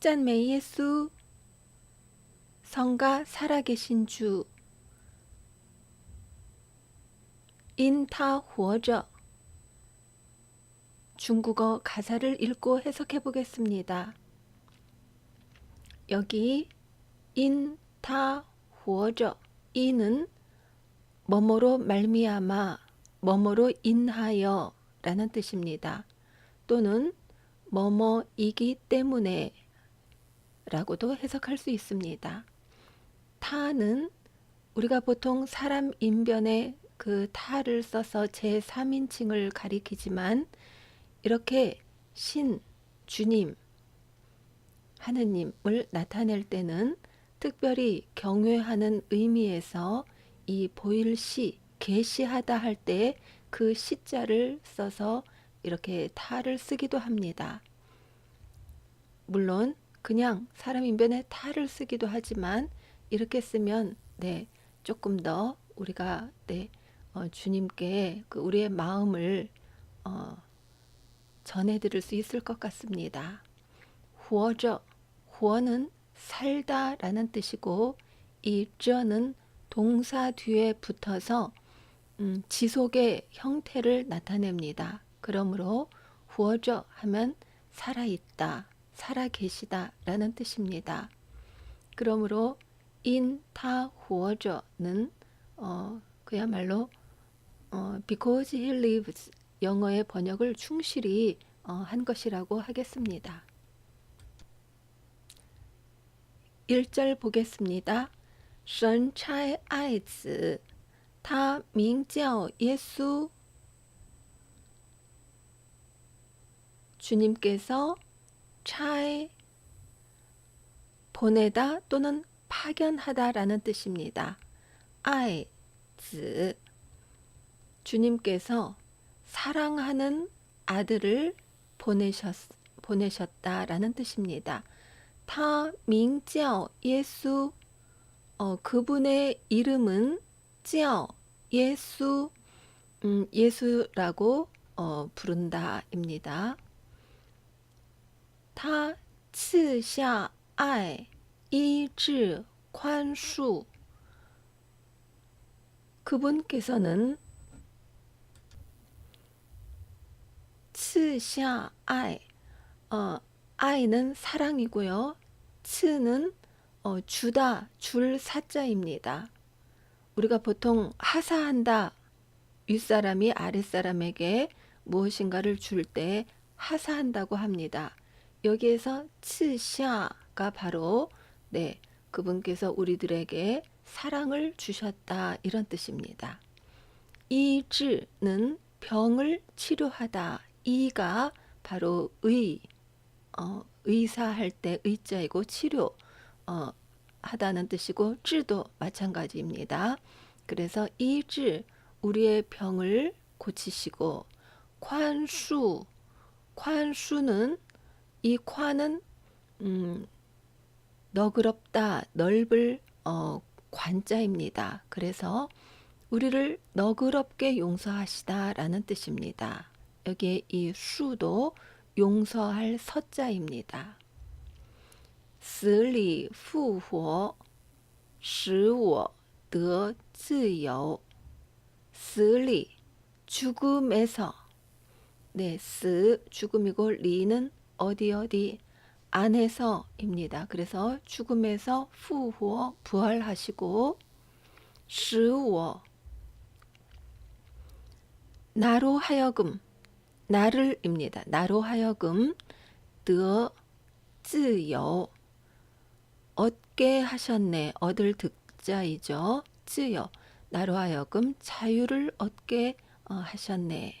赞美耶稣. 성가 살아계신 주. 因他活着. 중국어 가사를 읽고 해석해 보겠습니다. 여기 인타 후어저 이는 뭐뭐로 말미암아 뭐뭐로 인하여 라는 뜻입니다. 또는 뭐뭐이기 때문에 라고도 해석할 수 있습니다. 타는 우리가 보통 사람 인변에 그 타를 써서 제3인칭을 가리키지만 이렇게 신, 주님, 하느님을 나타낼 때는 특별히 경외하는 의미에서 이 보일시, 계시하다 할 때 그 시자를 써서 이렇게 타를 쓰기도 합니다. 물론 그냥 사람 인변에 타를 쓰기도 하지만 이렇게 쓰면 네 조금 더 우리가 네 어, 주님께 그 우리의 마음을 어, 전해드릴 수 있을 것 같습니다. 후어저 후어는 살다라는 뜻이고 이 쩌는 동사 뒤에 붙어서 음, 지속의 형태를 나타냅니다. 그러므로 후어저 하면 살아있다, 살아계시다라는 뜻입니다. 그러므로 인타 후어저는 어, 그야말로 어, because he lives 영어의 번역을 충실히 어, 한 것이라고 하겠습니다. 1절 보겠습니다. 神差爱子他名叫耶稣 주님께서 차에 보내다 또는 파견하다라는 뜻입니다. 아이, 즈 주님께서 사랑하는 아들을 보내셨, 보내셨다라는 뜻입니다. 타 밍叫 예수 어, 그분의 이름은 叫 예수 음, 예수라고 어, 부른다입니다. 他赐下爱、医治、宽恕 그분께서는 赐下 爱, 어, 아이는 사랑이고요. 츠는 어, 주다, 줄 사자입니다. 우리가 보통 하사한다, 윗사람이 아랫사람에게 무엇인가를 줄 때 하사한다고 합니다. 여기에서 츠샤가 바로 네, 그분께서 우리들에게 사랑을 주셨다 이런 뜻입니다. 이즈는 병을 치료하다. 이가 바로 의, 어, 의사할 때 의자이고 치료 어, 하다는 뜻이고 쯔도 마찬가지입니다. 그래서 이즈 우리의 병을 고치시고 관수 관수는 이 관은 음, 너그럽다 넓을 어, 관자입니다. 그래서 우리를 너그럽게 용서하시다라는 뜻입니다. 여기에 이 수도 용서할 서자입니다. 死里复活使我得自由死里죽음에서 네, 스 죽음이고 리는 어디 어디 안에서입니다. 그래서 죽음에서 후호 어, 부활하시고 시워 나로 하여금 나를입니다. 나로 하여금 더 쯔여 얻게 하셨네. 얻을 득자이죠. 쯔여 나로 하여금 자유를 얻게 어, 하셨네.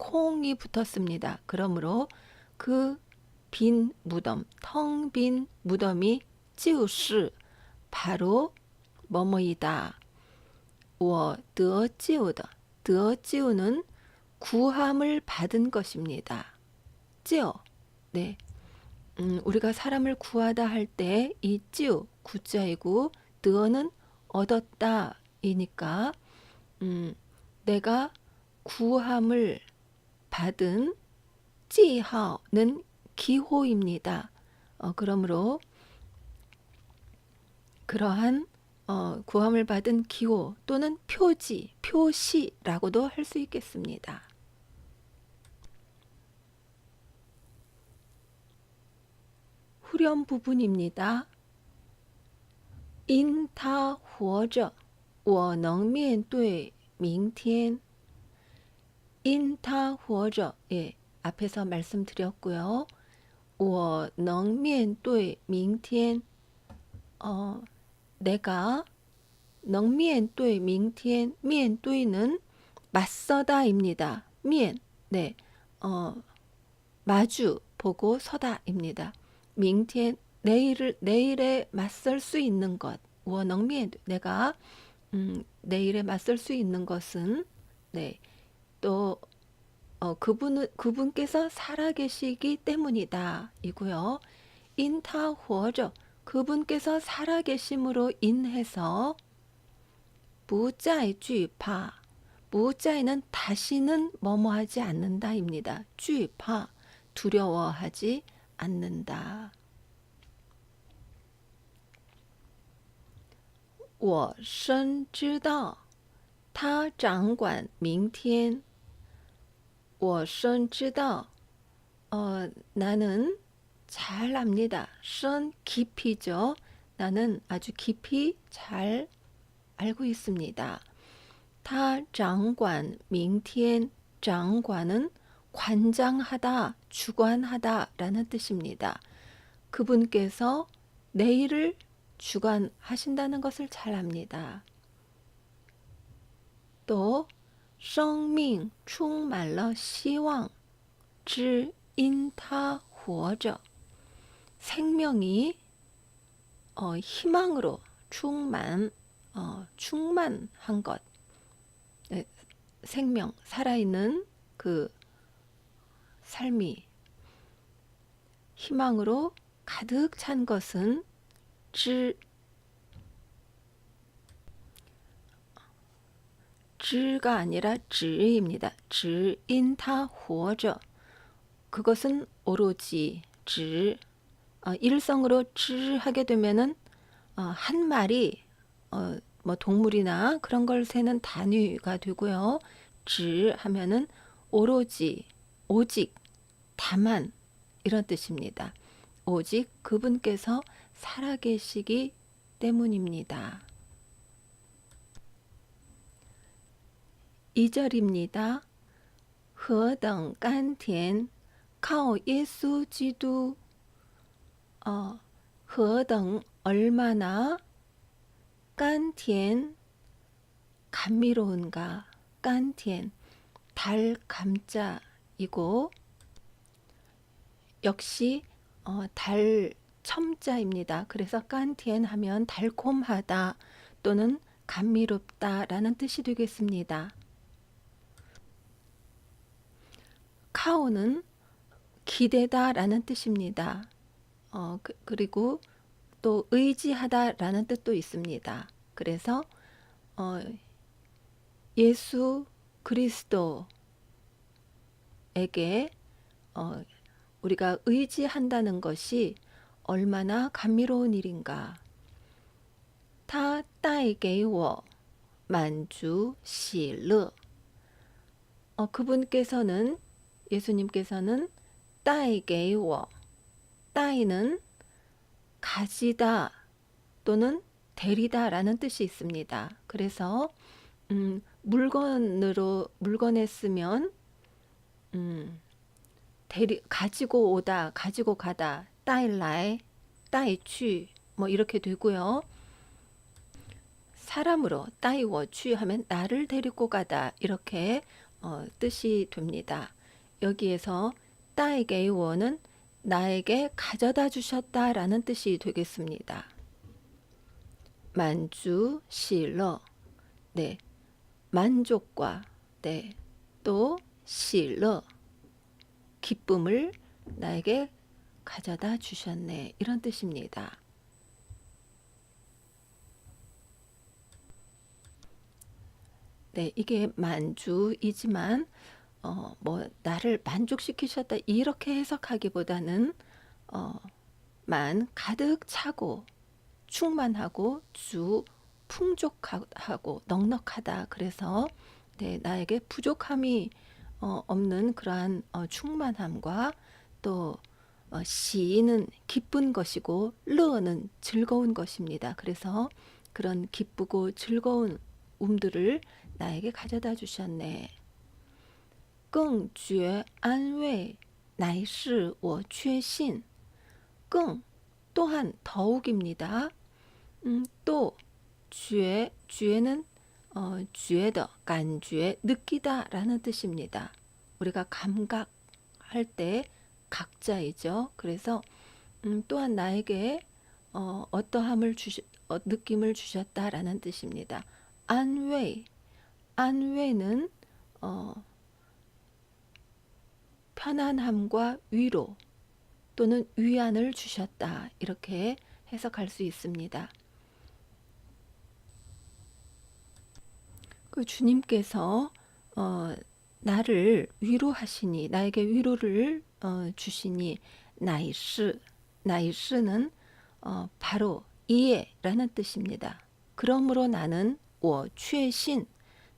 콩이 붙었습니다. 그러므로 그 빈 무덤, 텅 빈 무덤이 就是 바로 뭐뭐이다. 我得救的,得救는 구함을 받은 것입니다. 救, 네. 음, 우리가 사람을 구하다 할 때 이 찌우 구자이고 드어는 얻었다 이니까 음, 내가 구함을 받은 찌하는 기호입니다. 어, 그러므로 그러한 어, 구함을 받은 기호 또는 표지, 표시라고도 할 수 있겠습니다. 후렴 부분입니다. 因他活着，我能面对明天。 因他活着, 예, 앞에서 말씀드렸고요. 我能面对明天. 어, 내가 能面对明天, 面对는 맞서다입니다. 面, 네, 어, 마주 보고 서다입니다. 明天 내일을 내일에 맞설 수 있는 것. 我能面 내가 음, 내일에 맞설 수 있는 것은 네. 또 어, 그분은 그분께서 살아계시기 때문이다. 이고요. 인타 活着 그분께서 살아계심으로 인해서 不再惧怕 무자이는 다시는 뭐뭐하지 않는다입니다. 惧怕 두려워하지 않는다. 我深知道他掌管明天。 我深知道, 어, 나는 잘 압니다. 深 깊이죠. 나는 아주 깊이 잘 알고 있습니다. 他掌管明天. 장관은 관장하다, 주관하다라는 뜻입니다. 그분께서 내일을 주관하신다는 것을 잘 압니다. 또, 生命充满了希望,只因他活着. 생명이 어, 희망으로 충만, 어, 충만한 것. 네, 생명, 살아있는 그 삶이 희망으로 가득 찬 것은 知 知가 아니라 지입니다. 지인 타 호저. 그것은 오로지 지. 어, 일성으로 지 하게 되면은 어, 한 마리 어, 뭐 동물이나 그런 걸 세는 단위가 되고요. 지 하면은 오로지 오직 다만 이런 뜻입니다. 오직 그분께서 살아계시기 때문입니다. 2절입니다. 何等甘甜靠耶稣基督 어, 何等 얼마나 甘甜 감미로운가 甘甜 달 감자이고 역시 어, 달 첨자입니다. 그래서 깐티엔 하면 달콤하다 또는 감미롭다라는 뜻이 되겠습니다. 카오는 기대다라는 뜻입니다. 어, 그, 그리고 또 의지하다라는 뜻도 있습니다. 그래서 어, 예수 그리스도에게 어, 우리가 의지한다는 것이 얼마나 감미로운 일인가. 타 따에게 워 만주 시르. 어, 그분께서는 예수님께서는 따이게이워 따이는 가지다 또는 데리다라는 뜻이 있습니다. 그래서 음, 물건으로 물건에 쓰면 음, 데리 가지고 오다, 가지고 가다, 따일라에, 따이취 뭐 이렇게 되고요. 사람으로 따이워취 하면 나를 데리고 가다 이렇게 어, 뜻이 됩니다. 여기에서 따이게이워는 나에게 가져다 주셨다라는 뜻이 되겠습니다. 만주 시러. 네. 만족과. 네또 시러. 기쁨을 나에게 가져다 주셨네. 이런 뜻입니다. 네, 이게 만주이지만 어, 뭐 나를 만족시키셨다 이렇게 해석하기보다는 어, 만 가득 차고 충만하고 주 풍족하고 넉넉하다. 그래서 네, 나에게 부족함이 어, 없는 그러한 어, 충만함과 또 어, 시는 기쁜 것이고 르는 즐거운 것입니다. 그래서 그런 기쁘고 즐거운 음들을 나에게 가져다 주셨네. 更觉安慰乃是我确信. 更 또한 더욱입니다. 음, 또觉,觉는 어, 觉的, 感觉, 느끼다라는 뜻입니다. 우리가 감각할 때 각자이죠. 그래서 음, 또한 나에게 어, 어떠함을 주시, 어, 느낌을 주셨다라는 뜻입니다. 안웨이, 안웨는 어, 편안함과 위로 또는 위안을 주셨다. 이렇게 해석할 수 있습니다. 그 주님께서 어, 나를 위로하시니 나에게 위로를 어, 주시니 나이스 나이스는 어, 바로 이에라는 뜻입니다. 그러므로 나는 워 최신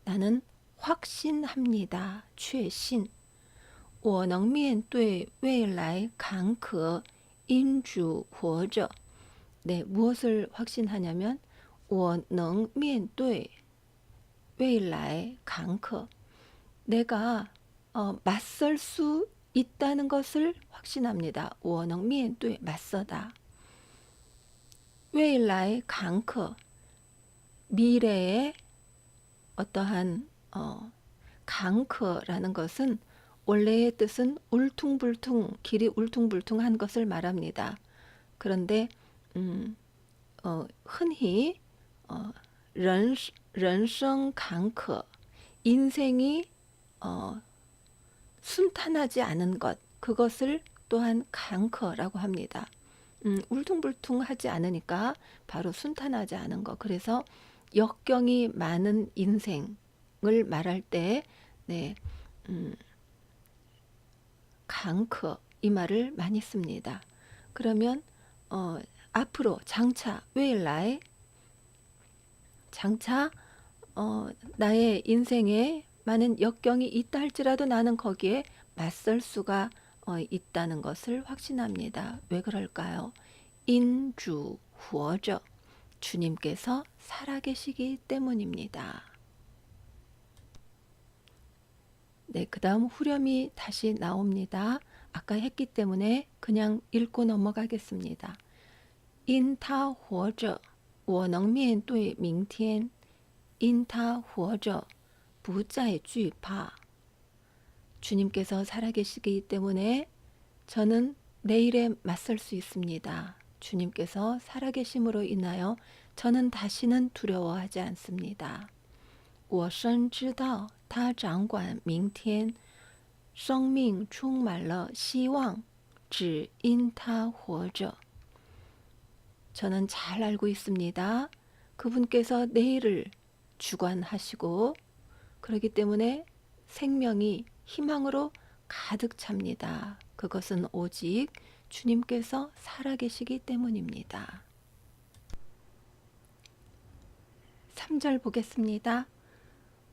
나는 확신합니다. 최신 我能面对未来坎坷因主活着 네, 무엇을 확신하냐면 我能面对未来坎坷 내가 어, 맞설 수 있다는 것을 확신합니다. 我能面对 맞서다. 未来坎坷 미래의 어떠한 어, 강크라는 것은 원래의 뜻은 울퉁불퉁, 길이 울퉁불퉁한 것을 말합니다. 그런데 음, 어, 흔히 어, 런, 런성 강커, 인생이 어, 순탄하지 않은 것, 그것을 또한 강커라고 합니다. 음, 울퉁불퉁하지 않으니까 바로 순탄하지 않은 것. 그래서 역경이 많은 인생을 말할 때, 네, 음, 강크 이 말을 많이 씁니다. 그러면 어, 앞으로 장차未来 장차 어, 나의 인생에 많은 역경이 있다 할지라도 나는 거기에 맞설 수가 어, 있다는 것을 확신합니다. 왜 그럴까요? 인주 후어저 주님께서 살아계시기 때문입니다. 네, 그 다음 후렴이 다시 나옵니다. 아까 했기 때문에 그냥 읽고 넘어가겠습니다. 因他活着，我能面对明天；因他活着，不再惧怕。 주님께서 살아계시기 때문에 저는 내일에 맞설 수 있습니다. 주님께서 살아계심으로 인하여 저는 다시는 두려워하지 않습니다. 我深知道他掌管明天，生命充满了希望，只因他活着。 저는 잘 알고 있습니다. 그분께서 내일을 주관하시고 그렇기 때문에 생명이 희망으로 가득 찹니다. 그것은 오직 주님께서 살아계시기 때문입니다. 3절 보겠습니다.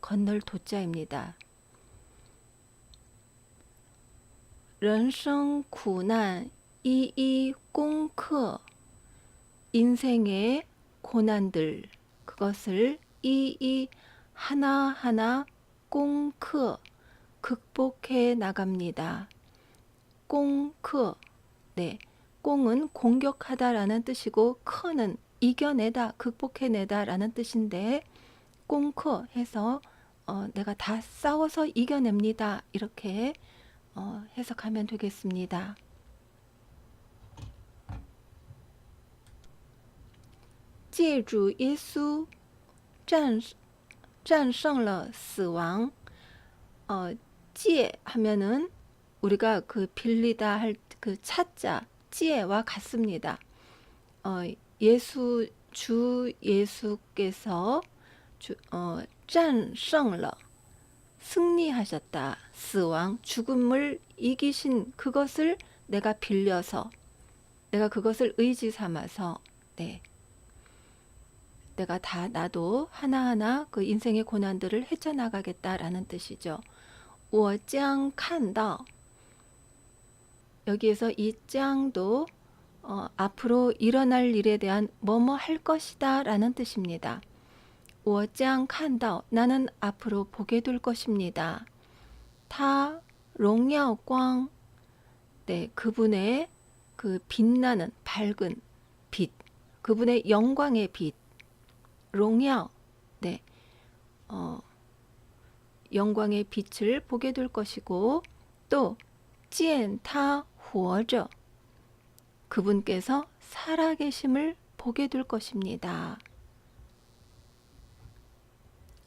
건널 도자입니다. 人生苦难 이이 공크 인생의 고난들 그것을 이이 하나하나 공크 극복해 나갑니다. 공크 네. 공은 공격하다라는 뜻이고 크는 이겨내다, 극복해내다라는 뜻인데 공크 해서 어, 내가 다 싸워서 이겨냅니다. 이렇게 어, 해석하면 되겠습니다. 借主耶稣战战胜了死亡. 어, 借 하면은 우리가 그 빌리다 할 그 차자 借와 같습니다. 어, 예수 주 예수께서 주, 어, 战胜了 승리하셨다. 死亡 죽음을 이기신 그것을 내가 빌려서 내가 그것을 의지 삼아서 네. 내가 다 나도 하나하나 그 인생의 고난들을 헤쳐나가겠다라는 뜻이죠. 我将看到 여기에서 이 짱도 어, 앞으로 일어날 일에 대한 뭐뭐 할 것이다 라는 뜻입니다. 我将看到 나는 앞으로 보게 될 것입니다. 타荣耀光 네, 그분의 그 빛나는 밝은 빛, 그분의 영광의 빛, 荣耀 네, 어, 영광의 빛을 보게 될 것이고 또 见他活着 그분께서 살아계심을 보게 될 것입니다.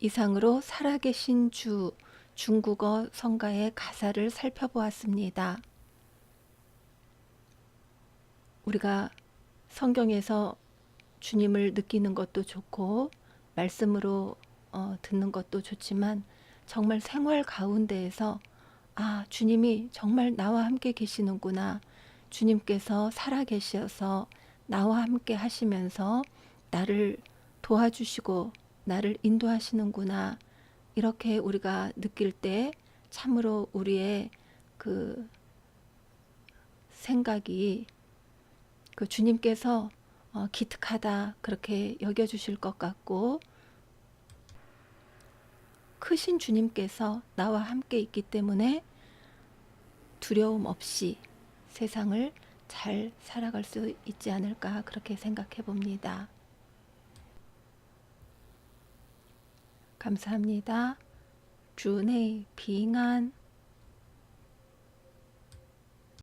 이상으로 살아계신 주 중국어 성가의 가사를 살펴보았습니다. 우리가 성경에서 주님을 느끼는 것도 좋고 말씀으로 어, 듣는 것도 좋지만 정말 생활 가운데에서 아 주님이 정말 나와 함께 계시는구나 주님께서 살아 계셔서 나와 함께 하시면서 나를 도와주시고 나를 인도하시는구나 이렇게 우리가 느낄 때 참으로 우리의 그 생각이 그 주님께서 어, 기특하다 그렇게 여겨주실 것 같고 크신 주님께서 나와 함께 있기 때문에 두려움 없이 세상을 잘 살아갈 수 있지 않을까 그렇게 생각해 봅니다. 감사합니다. 주의 빙안